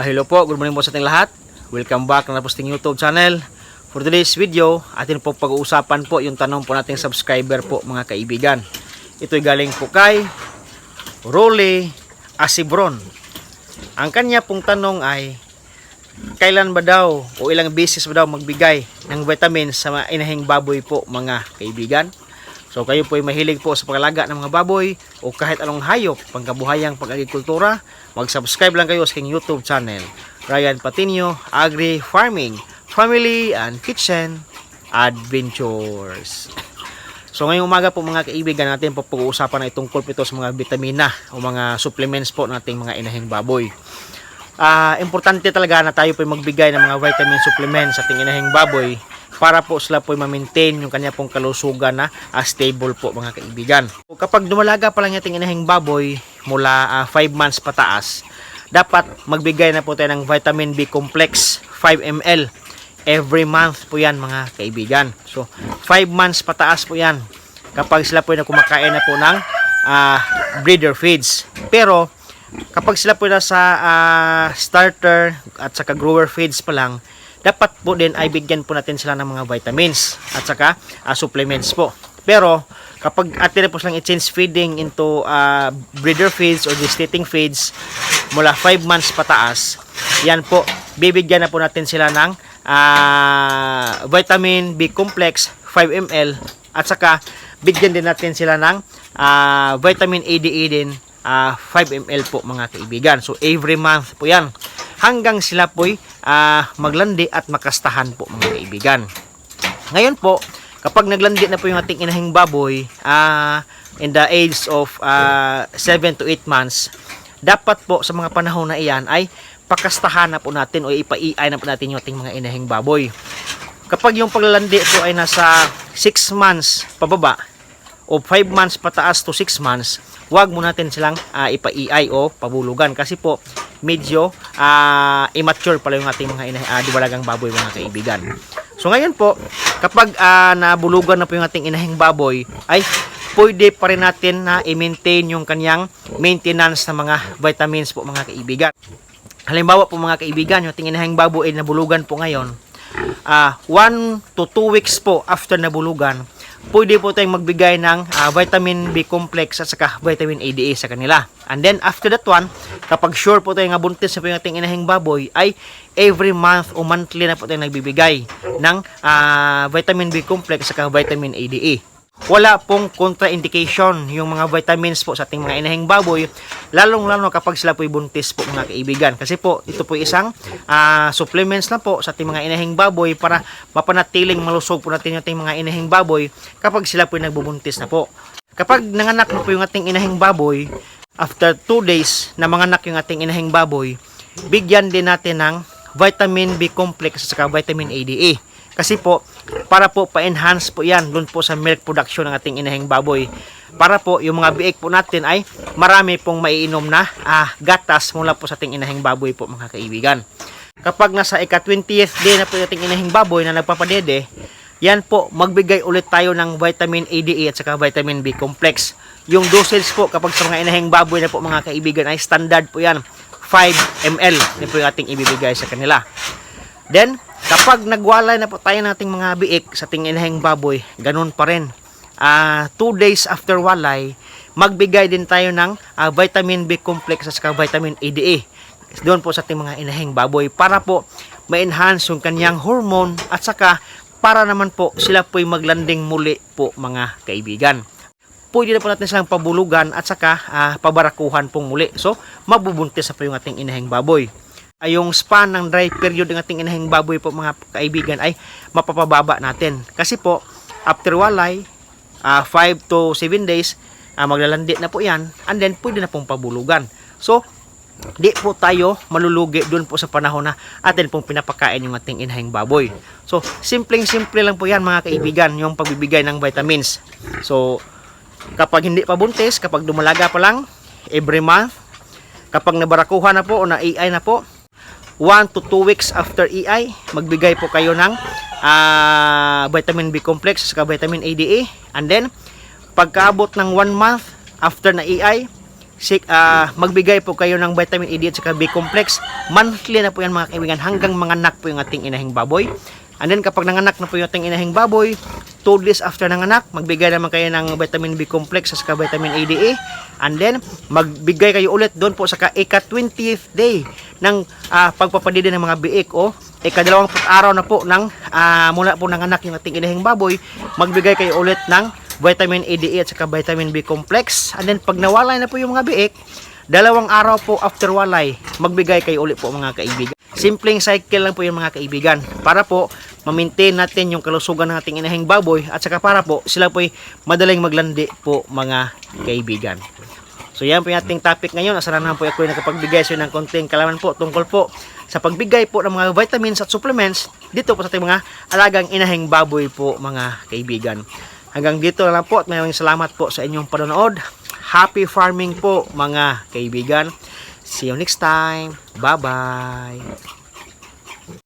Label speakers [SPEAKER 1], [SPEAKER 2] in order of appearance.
[SPEAKER 1] Ah, hello po, good morning po sa ating lahat. Welcome back na posting YouTube channel. For today's video, atin po pag-uusapan po yung tanong po nating subscriber po mga kaibigan. Ito'y galing po kay Rolly Asibron. Ang kanya pong tanong ay, kailan ba daw o ilang beses ba daw magbigay ng vitamins sa inahing baboy po mga kaibigan? So kayo po ay mahilig po sa pagalaga ng mga baboy o kahit anong hayop, pangkabuhayang pag-agrikultura, mag-subscribe lang kayo sa aking YouTube channel. Ryan Patinio, Agri Farming, Family and Kitchen Adventures. So ngayong umaga po mga kaibigan natin po pag-uusapan na itong ito sa mga vitamina o mga supplements po nating mga inahing baboy. Ah, importante talaga na tayo po ay magbigay ng mga vitamin supplements sa ating inahing baboy para po sila po ma-maintain yung kanya pong kalusugan na ah, stable po mga kaibigan. Kapag dumalaga pa lang yung ating inahing baboy mula 5 months pataas, dapat magbigay na po tayo ng vitamin B complex 5 ml every month po yan mga kaibigan. So 5 months pataas po yan kapag sila po na kumakain na po ng ah, breeder feeds. Pero kapag sila po na sa ah, starter at saka grower feeds pa lang, dapat po din ay bigyan po natin sila ng mga vitamins at saka ah, supplements po. Pero kapag atin po silang i-change feeding into ah, breeder feeds or gestating feeds mula 5 months pataas, yan po, bibigyan na po natin sila ng ah, vitamin B complex 5 ml at saka bigyan din natin sila ng ah, vitamin ADE din ah, 5 ml po mga kaibigan. So every month po yan hanggang sila po'y ah, maglandi at makastahan po mga kaibigan. Ngayon po, kapag naglandi na po yung ating inahing baboy ah, in the age of 7 to 8 months, dapat po sa mga panahon na iyan ay pakastahan na po natin o ipaiay na po natin yung ating mga inahing baboy. Kapag yung paglalandi po ay nasa 6 months pababa o 5 months pataas to 6 months, wag mo natin silang ah, ipaiay o pabulugan kasi po medyo ah, immature pala yung ating mga inah ah, diwalagang baboy mga kaibigan. So ngayon po, kapag ah, nabulugan na po yung ating inahing baboy, ay pwede pa rin natin na i-maintain yung kanyang maintenance ng mga vitamins po mga kaibigan. Halimbawa po mga kaibigan, yung ating inahing baboy ay nabulugan po ngayon, ah 1 to 2 weeks po after nabulugan, pwede po tayong magbigay ng ah, vitamin B complex at saka vitamin ADA sa kanila. And then after that one, kapag sure po tayo nga buntis na po yung ating inahing baboy, ay every month o monthly na po tayo nagbibigay ng ah, vitamin B complex at saka vitamin ADA. Wala pong contraindication yung mga vitamins po sa ating mga inahing baboy, lalong-lalo kapag sila po'y buntis po mga kaibigan. Kasi po, ito po isang ah, supplements na po sa ating mga inahing baboy para mapanatiling malusog po natin yung ating mga inahing baboy kapag sila po'y nagbubuntis na po. Kapag nanganak na po yung ating inahing baboy, after 2 days na manganak yung ating inahing baboy, bigyan din natin ng vitamin B complex at saka vitamin ADA. Kasi po, para po pa-enhance po yan doon po sa milk production ng ating inahing baboy. Para po yung mga biik po natin ay marami pong maiinom na ah, gatas mula po sa ating inahing baboy po mga kaibigan. Kapag nasa ika-20th day na po ating inahing baboy na nagpapadede, yan po, magbigay ulit tayo ng vitamin ADA at saka vitamin B complex. Yung dosage po kapag sa mga inahing baboy na po mga kaibigan ay standard po yan. 5 ml na po yung ating ibibigay sa kanila. Then, kapag nagwalay na po tayo ng ating mga biik sa ating inahing baboy, ganun pa rin. 2 days after walay, magbigay din tayo ng ah, vitamin B complex at saka vitamin ADA doon po sa ating mga inahing baboy para po ma-enhance yung kanyang hormone at saka para naman po sila po'y maglanding muli po mga kaibigan. Pwede na po natin silang pabulugan at saka ah, pabarakuhan pong muli. So, mabubuntis na po yung ating inahing baboy ay yung span ng dry period ng ating inahing baboy po mga kaibigan ay mapapababa natin. Kasi po, after walay, 5 to 7 days, ah, maglalandi na po yan, and then pwede na pong pabulugan. So, di po tayo malulugi doon po sa panahon na atin pong pinapakain yung ating inahing baboy. So, simpleng-simple lang po yan mga kaibigan, yung pagbibigay ng vitamins. So, kapag hindi pa buntis, kapag dumalaga pa lang, every month, kapag nabarakuhan na po o na-AI na po, 1 to 2 weeks after EI, magbigay po kayo ng ah, vitamin B complex saka vitamin ADA. And then, pagkaabot ng 1 month after na EI, si, ah, magbigay po kayo ng vitamin D at B complex. Monthly na po yan mga kaibigan hanggang manganak po yung ating inahing baboy. And then kapag nanganak na po yung ating inahing baboy, 2 days after nanganak, magbigay naman kayo ng vitamin B complex at saka vitamin A, D, E. And then magbigay kayo ulit doon po sa ika 20th day ng ah, pagpapadidi ng mga biik o ikadalawang araw na po ng ah, mula po nanganak yung ating inahing baboy, magbigay kayo ulit ng vitamin A, D, E at saka vitamin B complex. And then pag nawala na po yung mga biik, dalawang araw po after walay, magbigay kayo ulit po mga kaibigan. Simpleng cycle lang po yung mga kaibigan para po ma-maintain natin yung kalusugan ng ating inahing baboy at saka para po sila po madaling maglandi po mga kaibigan. So yan po yung ating topic ngayon. Asara naman po ako yung nakapagbigay sa ng konting kalaman po tungkol po sa pagbigay po ng mga vitamins at supplements dito po sa ating mga alagang inahing baboy po mga kaibigan. Hanggang dito na lang po at maraming salamat po sa inyong panonood. Happy farming po mga kaibigan. See you next time. Bye-bye.